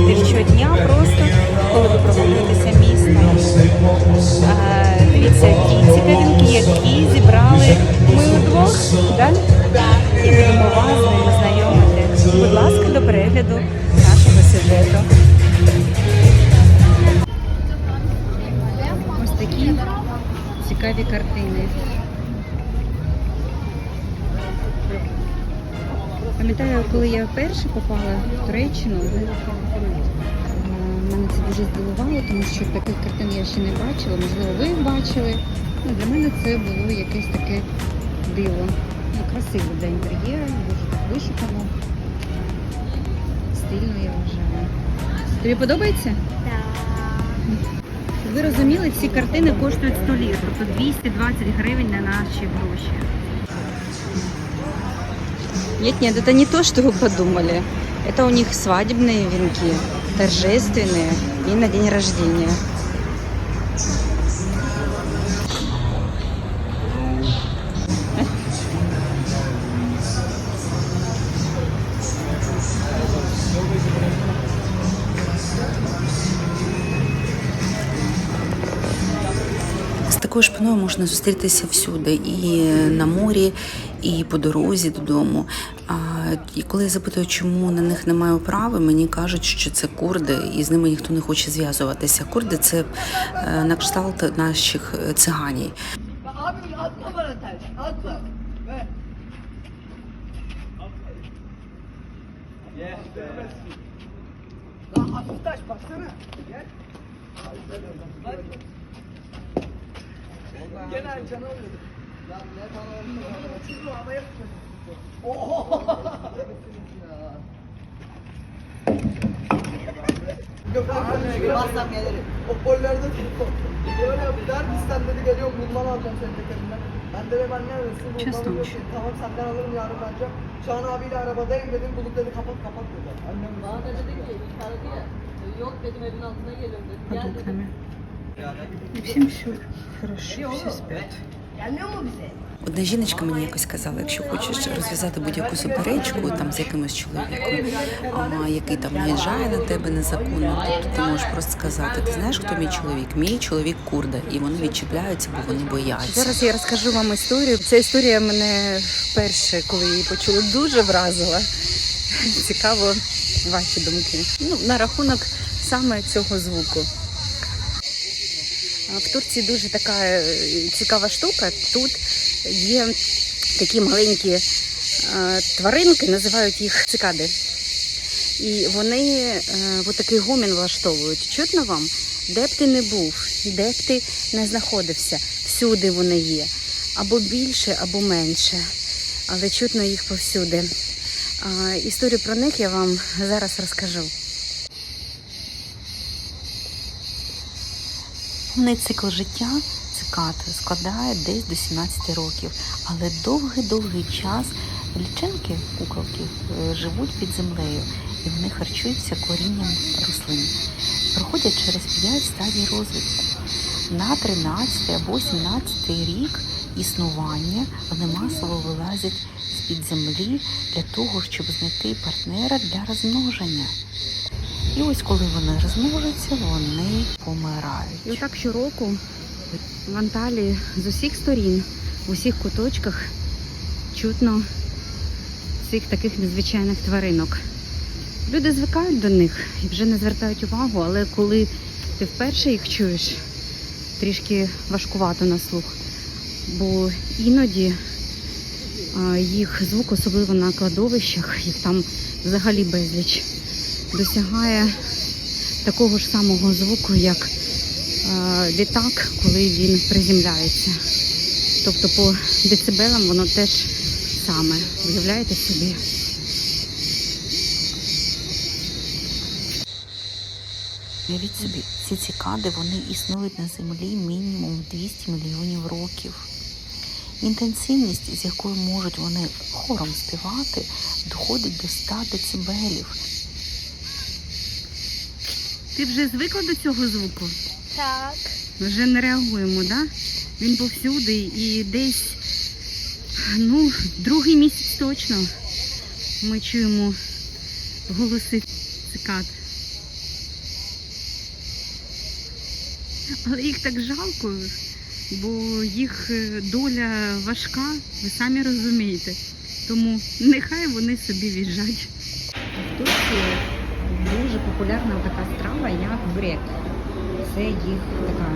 можете щодня, просто коли ви прогулюєтеся містом. Дивіться, ті цікавинки, які зібрали ми удвох, да? і будемо вас з ними знайомити. Будь ласка, до перегляду нашого сюжету. Ось такі цікаві картини. Пам'ятаю, коли я вперше попала в Туреччину, е, мене це дуже здивувало, тому що таких картин я ще не бачила. Можливо, ви їх бачили. Ну, для мене це було якесь таке диво. Ну, красиво для інтер'єру, дуже так вишукано. Стильно, я вважаю. Тобі подобається? Щоб Ви розуміли, ці картини коштують 100 лір, тобто 220 гривень на наші гроші. Нет, нет, это не то, что вы подумали. Это у них свадебные венки, торжественные и на день рождения. З такою шпиною можна зустрітися всюди, і на морі, і по дорозі додому. І коли я запитую, чому на них немає оправи, мені кажуть, що це курди, і з ними ніхто не хоче зв'язуватися. Курди це е, на кшталт наших е, baksana. Gel. Abi canı oluyor. Lan ne bana Şunu havaya tutacağız. Oho. Yok abi. Bassam gelirim. Hoparlörde tuttum. Böyle der bizden dedi geliyorum bulman alacağım senin tekerinden. Ben de ben neredesin? Bulman Çöz olmuş. diyor ki, Tamam senden alırım yarın bence. Şahan abiyle arabadayım dedim. Bulut dedi kapat kapat dedi. Annem Bana da dedi ki aradı ya. Yok dedim evin altına geliyorum dedi. Gel dedim. Всем все хорошо, все спят. Одна жіночка мені якось казала, якщо хочеш розв'язати будь-яку суперечку там з якимось чоловіком, а, який там наїжджає на тебе незаконно, тобто ти можеш просто сказати, ти знаєш, хто мій чоловік? Мій чоловік курда, і вони відчіпляються, бо вони бояться. Зараз я розкажу вам історію. Ця історія мене вперше, коли її почула, дуже вразила. Цікаво ваші думки. Ну, на рахунок саме цього звуку. В Турції дуже така е, цікава штука. Тут є такі маленькі е, тваринки, називають їх цикади. І вони е, такий гомін влаштовують. Чутно вам? Де б ти не був, де б ти не знаходився, всюди вони є. Або більше, або менше. Але чутно їх повсюди. Історію про них я вам зараз розкажу. Повний цикл життя цикад складає десь до 17 років, але довгий-довгий час лічинки, куколки, е, живуть під землею і вони харчуються корінням рослин. Проходять через 5 стадій розвитку. На 13 або 17 рік існування вони масово вилазять з-під землі для того, щоб знайти партнера для розмноження. І ось коли вони розмножаться, вони помирають. І отак щороку в Анталії з усіх сторін, в усіх куточках чутно цих таких незвичайних тваринок. Люди звикають до них і вже не звертають увагу, але коли ти вперше їх чуєш, трішки важкувато на слух. Бо іноді їх звук, особливо на кладовищах, їх там взагалі безліч, досягає такого ж самого звуку, як е, літак, коли він приземляється. Тобто по децибелам воно теж саме. Уявляєте собі? Уявіть собі, ці цикади вони існують на землі мінімум 200 мільйонів років. Інтенсивність, з якою можуть вони хором співати, доходить до 100 децибелів. Ти вже звикла до цього звуку? Так. Вже не реагуємо, так? Да? Він повсюди і десь, ну, другий місяць точно ми чуємо голоси цикад. Але їх так жалко, бо їх е, доля важка, ви самі розумієте. Тому нехай вони собі в'їжджать. Дуже популярна така страва, як брек. Це їх така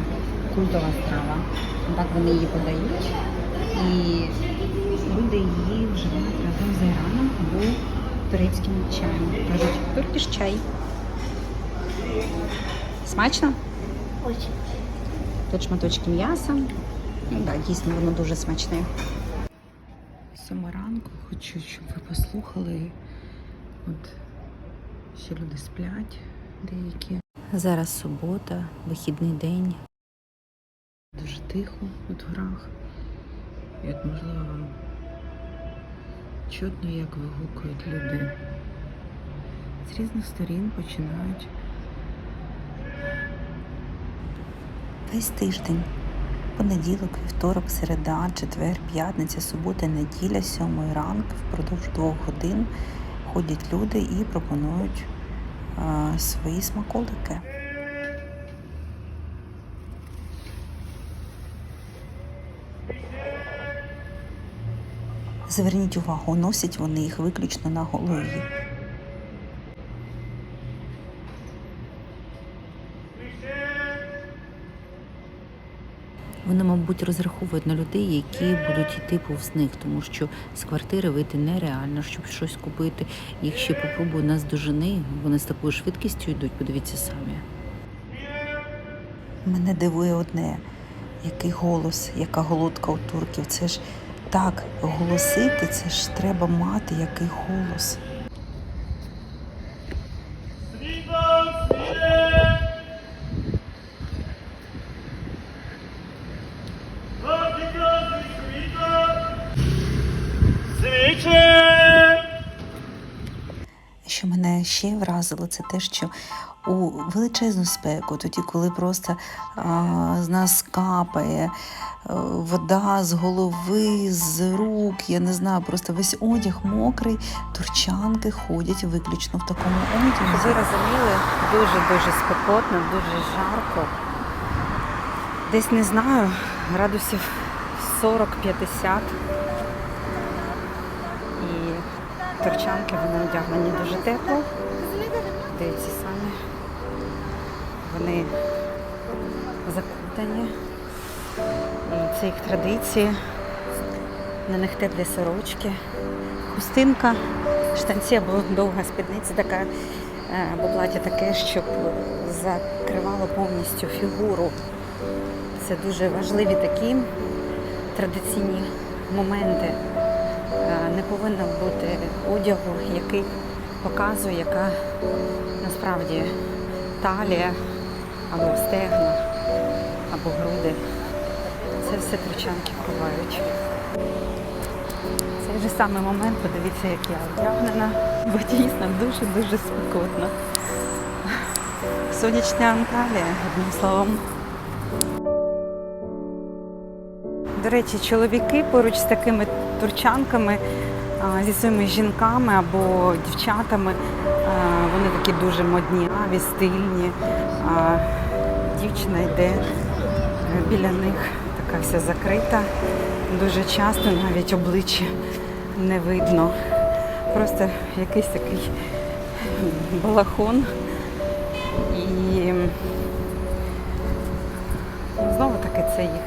культова страва. Так вони її подають. І люди її вживають разом з айраном або турецьким чаєм. Кажуть, туркіш чай. Смачно? Очень. Тут шматочки м'яса. Ну, да, дійсно, воно дуже смачне. Сьома ранку хочу, щоб ви послухали. От ще люди сплять деякі. Зараз субота, вихідний день. Дуже тихо от в. І от можливо вам чутно, як вигукують люди. З різних сторін починають Весь тиждень. Понеділок, вівторок, середа, четвер, п'ятниця, субота, неділя, сьомої ранку, впродовж двох годин ходять люди і пропонують свої смаколики. Зверніть увагу, носять вони їх виключно на голові. Вони, мабуть, розраховують на людей, які будуть йти повз них, тому що з квартири вийти нереально, щоб щось купити. Їх ще попробують нас дожени, вони з такою швидкістю йдуть, подивіться самі. Мене дивує одне, який голос, яка голодка у турків. Це ж так голосити, це ж треба мати який голос. Ще вразило, це те, що у величезну спеку, тоді, коли просто а, з нас капає а, вода з голови, з рук, я не знаю, просто весь одяг мокрий, турчанки ходять виключно в такому одязі. Ви розуміли, дуже-дуже спекотно, дуже жарко. Десь не знаю, градусів 40-50. І торчанки вони одягнені дуже тепло. Дивіться самі. Вони закутані. І це їх традиції. На них теплі сорочки, хустинка, штанці або довга спідниця така, е, або плаття таке, щоб закривало повністю фігуру. Це дуже важливі такі традиційні моменти. Не повинно бути одягу, який показує, яка насправді талія або стегна, або груди. Це все турчанки ховають. Цей же самий момент, подивіться, як я одягнена, бо дійсно дуже-дуже спекотно. Сонячна Анталія, одним словом. До речі, чоловіки поруч з такими турчанками, зі своїми жінками або дівчатами, вони такі дуже модняві, стильні. Дівчина йде біля них, така вся закрита. Дуже часто навіть обличчя не видно. Просто якийсь такий балахон. І знову таки це їх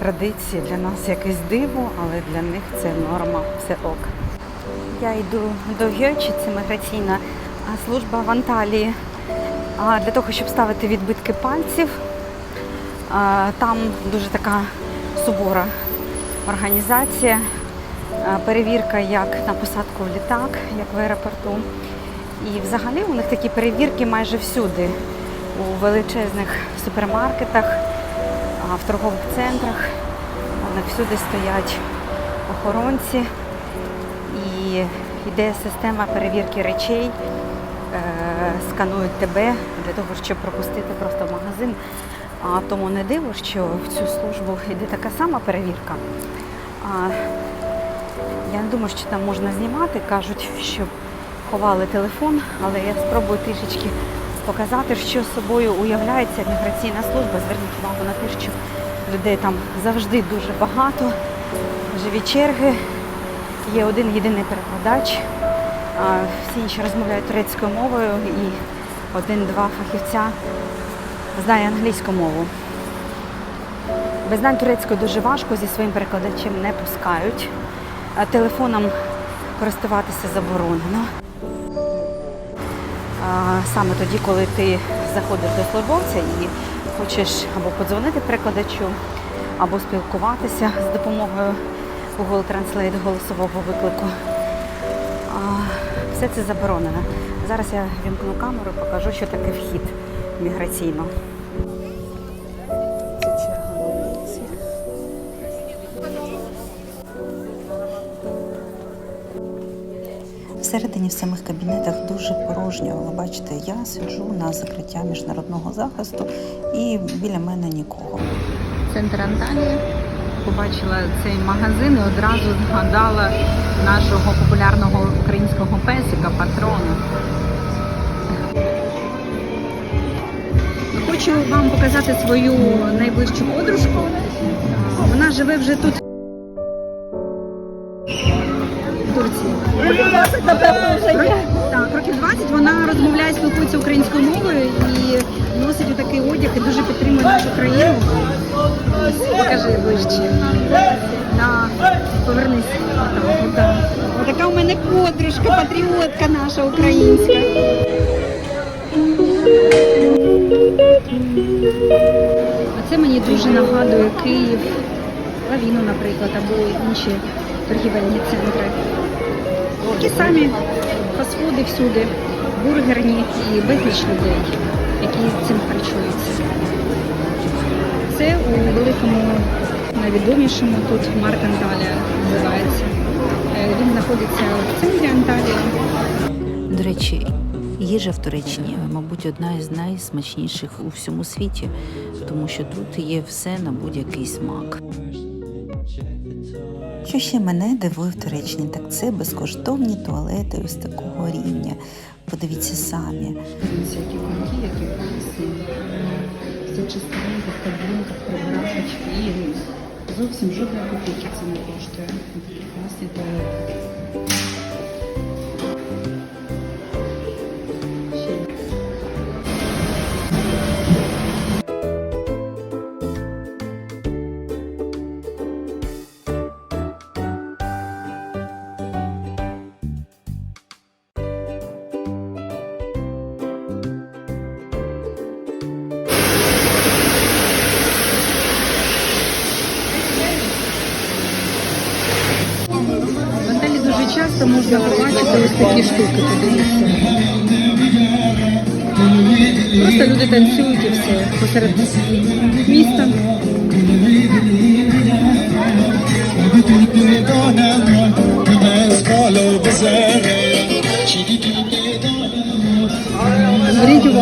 традиції. Для нас якесь диво, але для них це норма, все ок. Я йду до Гьочі, це міграційна служба в Анталії. Для того, щоб ставити відбитки пальців. Там дуже така сувора організація. Перевірка як на посадку в літак, як в аеропорту. І взагалі у них такі перевірки майже всюди, у величезних супермаркетах, а, в торгових центрах. Всюди стоять охоронці і йде система перевірки речей, е, сканують тебе для того, щоб пропустити просто в магазин. А тому не диво, що в цю службу йде така сама перевірка. А, я не думаю, що там можна знімати. Кажуть, що ховали телефон, але я спробую трішечки показати, що собою уявляється міграційна служба. Зверніть увагу на те, що людей там завжди дуже багато, живі черги, є один єдиний перекладач, всі інші розмовляють турецькою мовою і один-два фахівця знає англійську мову. Без знань турецької дуже важко, зі своїм перекладачем не пускають. Телефоном користуватися заборонено. Саме тоді, коли ти заходиш до службовця і хочеш або подзвонити перекладачу, або спілкуватися з допомогою Google Translate голосового виклику. Все це заборонено. Зараз я вімкну камеру покажу, що таке вхід міграційно. Всередині в самих кабінетах дуже порожньо. Ви бачите, я сиджу на закриття міжнародного захисту і біля мене нікого. Центр Анталії. Побачила цей магазин і одразу згадала нашого популярного українського песика, патрона. Хочу вам показати свою найближчу подружку. Вона живе вже тут. Так, років 20 вона розмовляє, спілкується українською мовою і носить отакий одяг і дуже підтримує нашу країну. Ось, Покажи ближче. Да, повернись. Отака у мене подружка, патріотка наша українська. Оце мені дуже нагадує Київ, Лавіну, наприклад, або інші торгівельні центри. Такі самі фастфуди всюди, бургерні і безліч людей, які з цим харчуються. Це у великому, найвідомішому тут Марк Анталія називається. Е, Він знаходиться в центрі Анталії. До речі, їжа в Туреччині, мабуть, одна із найсмачніших у всьому світі, тому що тут є все на будь-який смак. Що ще мене дивує в так це безкоштовні туалети ось такого рівня. Подивіться самі. Дивіться, які які класні. Все чистенько, в кабінках. І зовсім жодної копійки це не коштує. Такі класні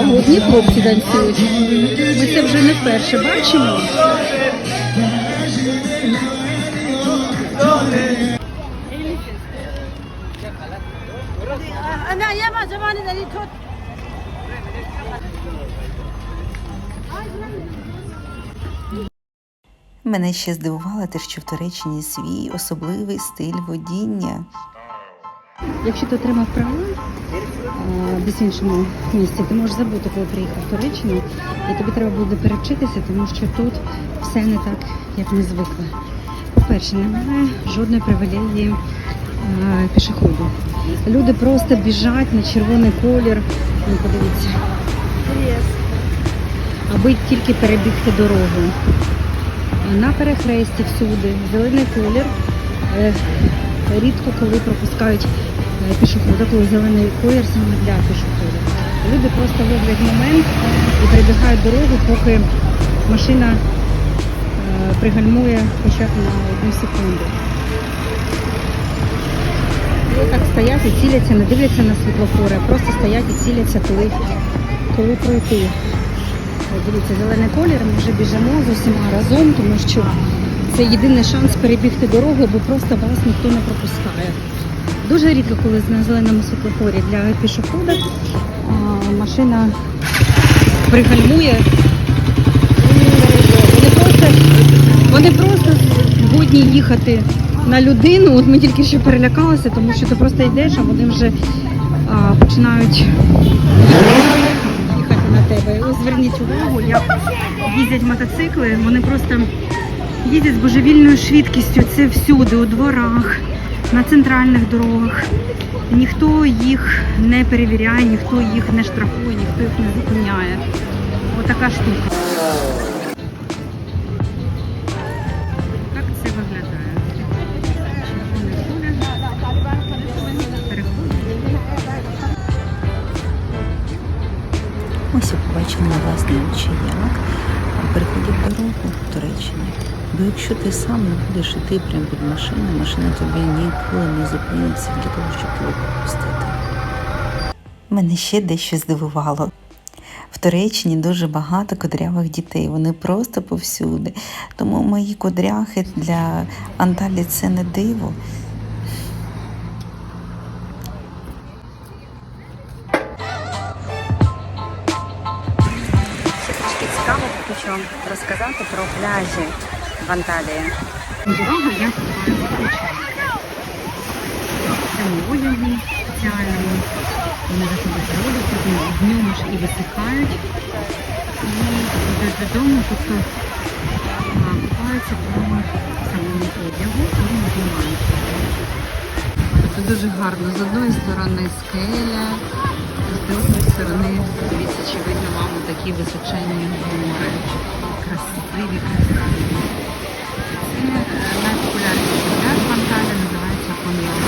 Зверніть одні хлопці танцюють. Ми це вже не вперше бачимо. Мене ще здивувало те, що в Туреччині свій особливий стиль водіння. Якщо ти отримав права десь в іншому місці, ти можеш забути, коли приїхав в Туреччину, і тобі треба буде перевчитися, тому що тут все не так, як ми звикли. По-перше, немає жодної привілегії е, пішоходу. Люди просто біжать на червоний колір. Ну, подивіться. Аби тільки перебігти дорогу. На перехресті всюди, зелений колір. Е, Рідко коли пропускають е, пішохода, коли зелений колір саме для пішоходів. Люди просто ловлять момент і перебігають дорогу, поки машина е, пригальмує хоча б на одну секунду. Так стоять і ціляться, не дивляться на світлофори, а просто стоять і ціляться, коли, коли пройти. Дивіться, зелений колір, ми вже біжимо з усіма разом, тому що це єдиний шанс перебігти дорогу, бо просто вас ніхто не пропускає. Дуже рідко, коли на зеленому світлофорі для пішохода машина пригальмує. Вони просто, вони просто годні їхати на людину. От ми тільки що перелякалися, тому що ти просто йдеш, а вони вже а, починають їхати на тебе. Ось зверніть увагу, як їздять мотоцикли, вони просто їздять з божевільною швидкістю. Це всюди, у дворах, на центральних дорогах. Ніхто їх не перевіряє, ніхто їх не штрафує, ніхто їх не зупиняє. Отака штука. Якщо ти сам не будеш іти прямо під машиною, машина тобі ніколи не зупиниться для того, щоб тебе пропустити. Мене ще дещо здивувало. В Туреччині дуже багато кудрявих дітей, вони просто повсюди. Тому мої кудряхи для Анталі це не диво. Цікаво, хочу вам розказати про пляжі в. Дорога я купаю Зимою спеціальному. Вони заходять потім в ньому ж і висихають. І йдуть додому, тобто купаються в самому одягу не знімаються. Тобто дуже гарно. З одної сторони скеля, з другої сторони, дивіться, чи видно вам такі височенні гори. Красиві, красиві. Це найпопулярніший пляж Анталії, називається Коньяк.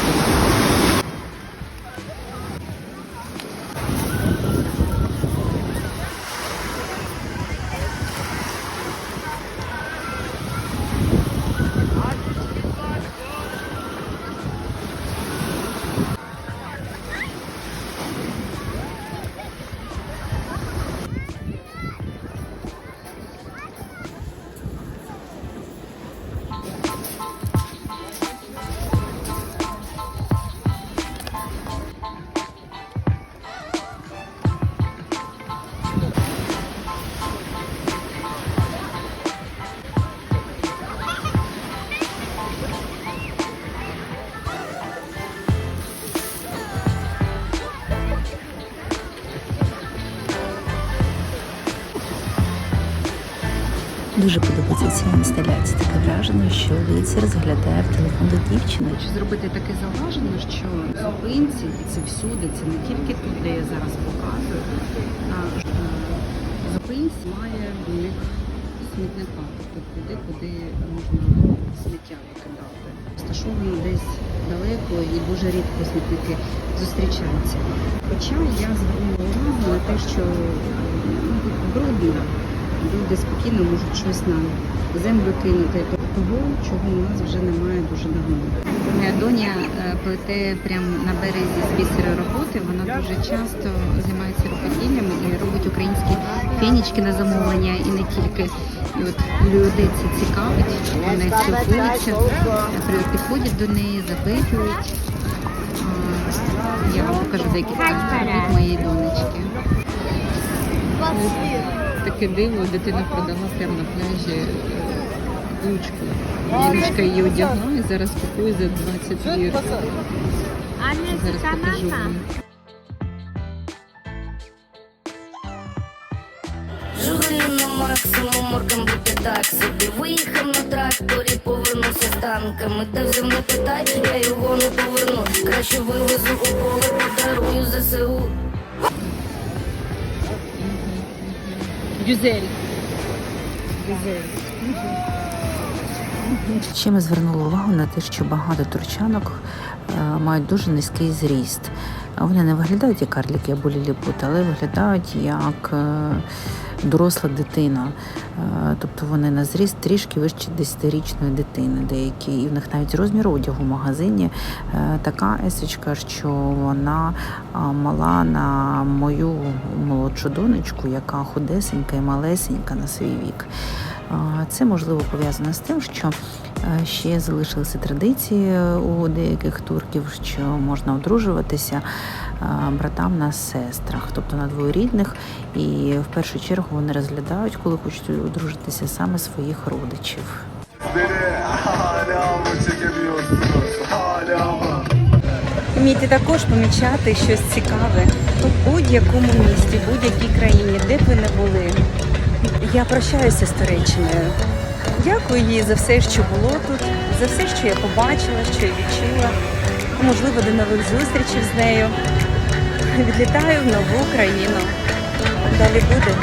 Ця інсталяція. Таке враження, що лицар розглядає в телефон до дівчини. Хочу зробити таке зауваження, що зупинці це всюди, це не тільки тут, де я зараз показую. А е, зупинці має в них смітника, тобто туди, куди можна сміття викидати. Розташовано десь далеко і дуже рідко смітники зустрічаються. Хоча я звернула увагу на те, що ну, брудно. Люди спокійно можуть щось на землю кинути. Тобто того, чого у нас вже немає дуже давно. Моя доня е, плете прямо на березі з бісерої роботи. Вона дуже часто займається рукоділлям і робить українські фенічки на замовлення і не тільки. І от людей це цікавить, вони спілкуються, підходять до неї, запитують. Я вам покажу декілька робіт моєї донечки. Таке диво, дитина продала прямо на пляжі е, ручку. Жіночка її одягла і зараз купує за 20 лір. Зараз покажу вам. Максимум, морган бути так собі. Виїхав на тракторі, повернувся з танками. Та взяв не питай, я його не поверну. Краще вивезу у поле, подарую ЗСУ. Гюзель. Гюзель. Ще ми звернули увагу на те, що багато турчанок е, мають дуже низький зріст. Вони не виглядають як карліки або ліліпути, але виглядають як е, доросла дитина. Е, Тобто вони на зріст трішки вище 10-річної дитини, деякі, і в них навіть розмір одягу в магазині е, така есочка, що вона мала на мою молодшу донечку, яка худесенька і малесенька на свій вік. Це можливо пов'язано з тим, що е, ще залишилися традиції у деяких турків, що можна одружуватися е, братам на сестрах, тобто на двоюрідних, і в першу чергу вони розглядають, коли хочуть одружитися саме своїх родичів. Вмійте також помічати щось цікаве у будь-якому місті, будь-якій країні, де б ви не були. Я прощаюся з Туреччиною. Дякую їй за все, що було тут, за все, що я побачила, що я відчула. Можливо, до нових зустрічей з нею. Відлітаю в нову країну. Далі буде.